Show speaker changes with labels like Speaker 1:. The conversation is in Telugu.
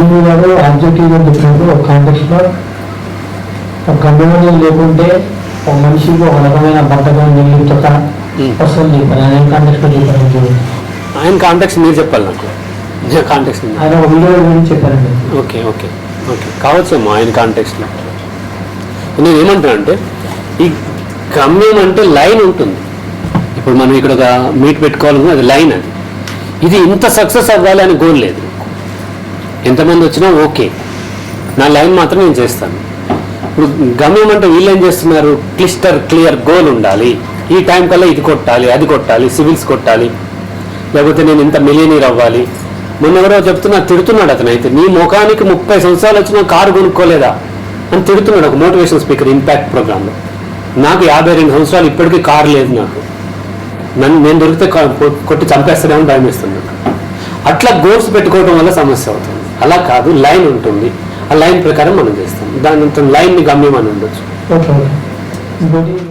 Speaker 1: రాజీవ్ గారు ఆబ్జెక్టివ్గా చెప్పినప్పుడు ఒక కాంటెక్స్ట్లో ఒక గమ్యం లేకుంటే ఒక మనిషికి ఒక రకమైన బట్టగా నిర్లిప్తత. వస్తుంది. చెప్పారు ఆయన కాంటెక్స్ట్లో చెప్పారు చూడండి.
Speaker 2: ఆయన కాంటాక్ట్స్ మీరు చెప్పాలి నాకు. నా కాంటాక్ట్స్
Speaker 1: ఆయన ఒక వీడియో గురించి చెప్పారండి.
Speaker 2: Okay okay okay. కావచ్చేమో ఆయన కాంటెక్స్లో నేను ఏమంటున్నా అంటే ఈ గమ్యం అంటే లైన్ ఉంటుంది. ఇప్పుడు మనం ఇక్కడ ఒక మీట్ పెట్టుకోవాలన్నా అది లైన్ అది. ఇది ఇంత సక్సెస్ అవ్వాలి అని గోల్ లేదు. ఎంతమంది వచ్చినా ఓకే. నా లైన్ మాత్రం నేను చేస్తాను. ఇప్పుడు గమ్యం అంటే వీళ్ళు ఏం చేస్తున్నారు? క్లిస్టర్ క్లియర్ గోల్ ఉండాలి. ఈ టైం కల్లా ఇది కొట్టాలి అది కొట్టాలి సివిల్స్ కొట్టాలి. లేకపోతే నేను ఇంత మిలియనీర్ అవ్వాలి. మొన్న ఎవరో చెప్తున్నా తిడుతున్నాడు అతను అయితే. నీ ముఖానికి ముప్పై సంవత్సరాలు వచ్చినా కారు కొనుక్కోలేదా? అని తిడుతున్నాడు ఒక మోటివేషన్ స్పీకర్ ఇంపాక్ట్ ప్రోగ్రాంలో నాకు యాభై రెండు సంవత్సరాలు ఇప్పటికీ కారు లేదు నాకు. నన్ను నేను దొరికితే కొ- కొట్టి చంపేస్తానేమో భయం వేస్తున్నాను అట్లా గోల్స్ పెట్టుకోవడం వల్ల సమస్య అవుతుంది. అలా కాదు లైన్ ఉంటుంది. ఆ లైన్ ప్రకారం మనం చేస్తాం. దాని లైన్ని గమ్యం అని ఉండొచ్చు.
Speaker 1: ఓకే.